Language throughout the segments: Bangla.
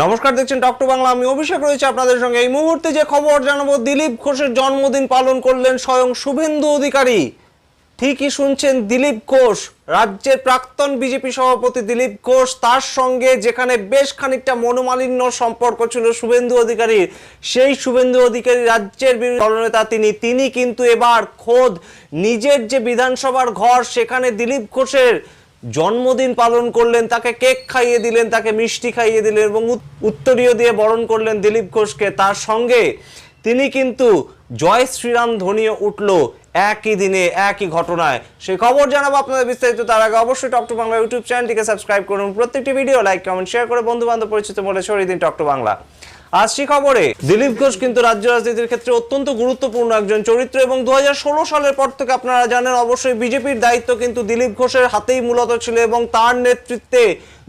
নমস্কার, দেখছেন ডক্টর বাংলা আমি অভিষেক রয়েছে আপনাদের সঙ্গে। এই মুহূর্তে যে খবর জানাব, দিলীপ ঘোষের জন্মদিন পালন করলেন স্বয়ং শুভেন্দু অধিকারী। ঠিকই শুনছেন দিলীপ ঘোষ। রাজ্যের প্রাক্তন বিজেপি সভাপতি দিলীপ ঘোষ, তার সঙ্গে যেখানে বেশ খানিকটা মনোমালিন্য সম্পর্ক ছিল শুভেন্দু অধিকারীর, সেই শুভেন্দু অধিকারী রাজ্যের দলনেতা তিনি তিনি কিন্তু এবার খোদ নিজের যে বিধানসভার ঘর, সেখানে দিলীপ ঘোষের জন্মদিন পালন করলেন, তাকে কেক খাইয়ে দিলেন, তাকে মিষ্টি খাইয়ে দিলেন এবং উত- উত্তরীয় দিয়ে বরণ করলেন দিলীপ ঘোষকে। তার সঙ্গে তিনি কিন্তু জয় শ্রীরাম ধ্বনিও উঠল একই দিনে, একই ঘটনায়। সেই খবর জানাব আপনাদের বিস্তারিত তার আগে। অবশ্যই টক টু বাংলা ইউটিউব চ্যানেলটিকে সাবস্ক্রাইব করুন। প্রত্যেকটি ভিডিও লাইক, কমেন্ট শেয়ার করে বন্ধু বান্ধব পরিচিত বলে ছড়িয়ে দিন টক টু আসছি খবরে, দিলীপ ঘোষ কিন্তু রাজ্য রাজনীতির ক্ষেত্রে অত্যন্ত গুরুত্বপূর্ণ একজন চরিত্র এবং দু হাজার ষোলো সালের পর থেকে আপনারা জানেন অবশ্যই বিজেপির দায়িত্ব কিন্তু দিলীপ ঘোষের হাতেই মূলত ছিল এবং তার নেতৃত্বে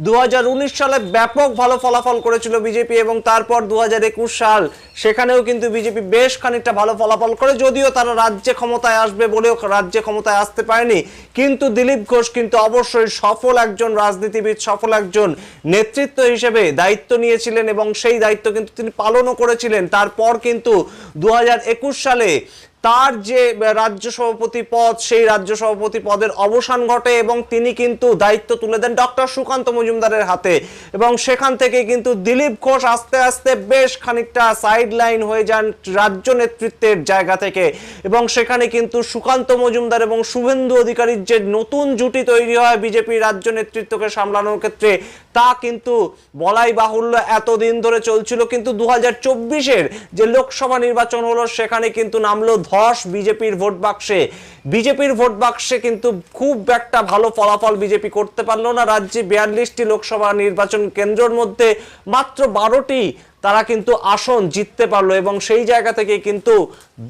দু হাজার উনিশ সালে ব্যাপক ভালো ফলাফল করেছিল বিজেপি এবং তারপর দু হাজার একুশ সাল সেখানেও কিন্তু বিজেপি বেশ খানিকটা ভালো ফলাফল করে, যদিও তারা রাজ্যে ক্ষমতায় আসবে বলেও রাজ্যে ক্ষমতায় আসতে পারেনি। কিন্তু দিলীপ ঘোষ কিন্তু অবশ্যই সফল একজন রাজনীতিবিদ, সফল একজন নেতৃত্ব হিসেবে দায়িত্ব নিয়েছিলেন এবং সেই দায়িত্ব কিন্তু তিনি পালনও করেছিলেন। তারপর কিন্তু দু হাজার একুশ সালে তার যে রাজ্য সভাপতি পদ, সেই রাজ্য সভাপতি পদের অবসান ঘটে এবং তিনি কিন্তু দায়িত্ব তুলে দেন ডক্টর সুকান্ত মজুমদারের হাতে। এবং সেখান থেকে কিন্তু দিলীপ ঘোষ আস্তে আস্তে বেশ খানিকটা সাইড লাইন হয়ে যান রাজ্য নেতৃত্বের জায়গা থেকে। এবং সেখানে কিন্তু সুকান্ত মজুমদার এবং শুভেন্দু অধিকারীর যে নতুন জুটি তৈরি হয় বিজেপি রাজ্য নেতৃত্বকে সামলানোর ক্ষেত্রে, তা কিন্তু বলাই বাহুল্য এতদিন ধরে চলছিল। কিন্তু দু হাজার যে লোকসভা নির্বাচন হলো, সেখানে কিন্তু নামলো ধস বিজেপির ভোট বাক্সে। বিজেপির ভোট বাক্সে কিন্তু খুব একটা ভালো ফলাফল বিজেপি করতে পারল না। রাজ্যে বিয়াল্লিশটি লোকসভা নির্বাচন কেন্দ্রের মধ্যে মাত্র বারোটি তারা কিন্তু আসন জিততে পারল এবং সেই জায়গা থেকে কিন্তু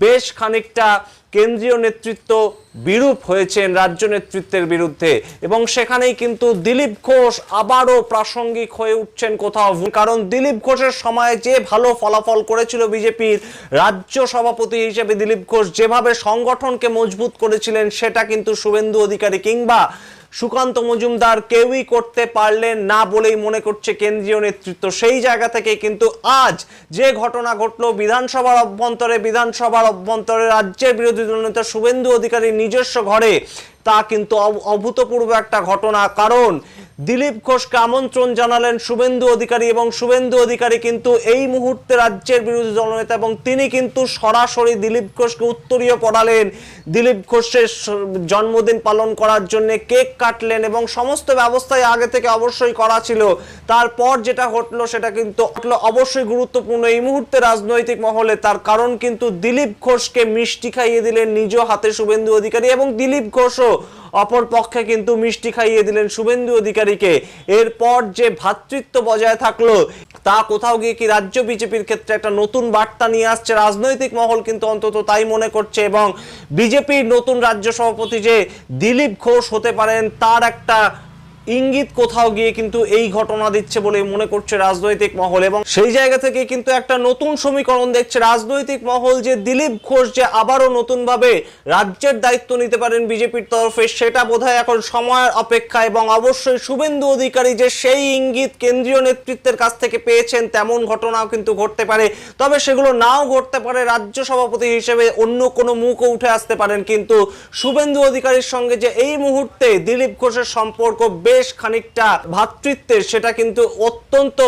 বেশ খানিকটা কেন্দ্রীয় নেতৃত্ব বিরূপ হয়েছেন রাজ্য নেতৃত্বের বিরুদ্ধে। এবং সেখানেই কিন্তু দিলীপ ঘোষ আবারও প্রাসঙ্গিক হয়ে উঠছেন কোথাও। কারণ দিলীপ ঘোষের সময় যে ভালো ফলাফল করেছিল বিজেপির রাজ্য সভাপতি হিসেবে দিলীপ ঘোষ যেভাবে সংগঠনকে মজবুত করেছিলেন, সেটা কিন্তু শুভেন্দু অধিকারী কিংবা সুকান্ত মজুমদার কেউই করতে পারলেন না বলেই মনে করছে কেন্দ্রীয় নেতৃত্ব। সেই জায়গা থেকে কিন্তু আজ যে ঘটনা ঘটলো, বিধানসভার অভ্যন্তরে বিধানসভার অভ্যন্তরে রাজ্যের বিরোধী দলনেতা শুভেন্দু অধিকারীর নিজস্ব ঘরে তা কিন্তু অভূতপূর্ব একটা ঘটনা। কারণ দিলীপ ঘোষকে আমন্ত্রণ জানালেন শুভেন্দু অধিকারী এবং শুভেন্দু অধিকারী কিন্তু এই মুহূর্তে রাজ্যের বিরোধী দলনেতা এবং তিনি কিন্তু সরাসরি দিলীপ ঘোষকে উত্তরীয় পড়ালেন দিলীপ ঘোষের জন্মদিন পালন করার জন্য কেক কাটলেন এবং সমস্ত ব্যবস্থাই আগে থেকে অবশ্যই করা ছিল। তারপর যেটা ঘটলো সেটা কিন্তু অবশ্যই গুরুত্বপূর্ণ। এই মুহূর্তে রাজনৈতিক মহলে তার কারণ কিন্তু দিলীপ ঘোষকে মিষ্টি খাইয়ে দিলেন নিজ হাতে শুভেন্দু অধিকারী এবং দিলীপ ঘোষও অপর পক্ষে কিন্তু মিষ্টি খাইয়ে দিলেন শুভেন্দু অধিকারীকে। এরপর যে ভ্রাতৃত্ব বজায় থাকল, তা কোথাও গিয়ে কি রাজ্য বিজেপির ক্ষেত্রে একটা নতুন বার্তা নিয়ে আসছে? রাজনৈতিক মহল কিন্তু অন্তত তাই মনে করছে এবং বিজেপির নতুন রাজ্য সভাপতি যে দিলীপ ঘোষ হতে পারেন, তার একটা ইঙ্গিত কোথাও গিয়ে কিন্তু এই ঘটনা দিচ্ছে বলে মনে করছে রাজনৈতিক মহল এবং সেই জায়গা থেকে কিন্তু একটা নতুন সমীকরণ দেখছে রাজনৈতিক মহল যে দিলীপ ঘোষ যে আবারও নতুনভাবে রাজ্যের দায়িত্ব নিতে পারেন বিজেপির তরফে, সেটা বোধহয় এখন সময়ের অপেক্ষা এবং অবশ্যই শুভেন্দু অধিকারী যে সেই ইঙ্গিত কেন্দ্রীয় নেতৃত্বের কাছ থেকে পেয়েছেন, তেমন ঘটনাও কিন্তু ঘটতে পারে। তবে সেগুলো নাও ঘটতে পারে, রাজ্য সভাপতি হিসেবে অন্য কোনো মুখও উঠে আসতে পারেন, কিন্তু শুভেন্দু অধিকারীর সঙ্গে যে এই মুহূর্তে দিলীপ ঘোষের সম্পর্ক বেশ খানিকটা ভ্রাতৃত্বের সেটা কিন্তু অত্যন্ত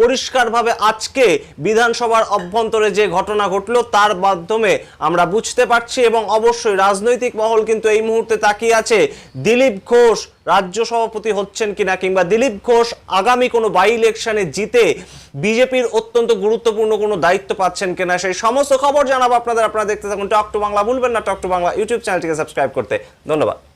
পরিষ্কারভাবে আজকে বিধানসভার অভ্যন্তরে যে ঘটনা ঘটলো তার মাধ্যমে আমরা বুঝতে পারছি এবং অবশ্যই রাজনৈতিক মহল কিন্তু এই মুহূর্তে তাকিয়ে আছে। দিলীপ ঘোষ রাজ্য সভাপতি হচ্ছেন কিনা কিংবা দিলীপ ঘোষ আগামী কোনো বাই ইলেকশনে জিতে বিজেপির অত্যন্ত গুরুত্বপূর্ণ কোনো দায়িত্ব পাচ্ছেন কিনা সেই সমস্ত খবর জানাব আপনাদের। আপনারা দেখতে থাকুন টক টু বাংলা ভুলবেন না টক টু বাংলা ইউটিউব চ্যানেলটিকে সাবস্ক্রাইব করতে। ধন্যবাদ।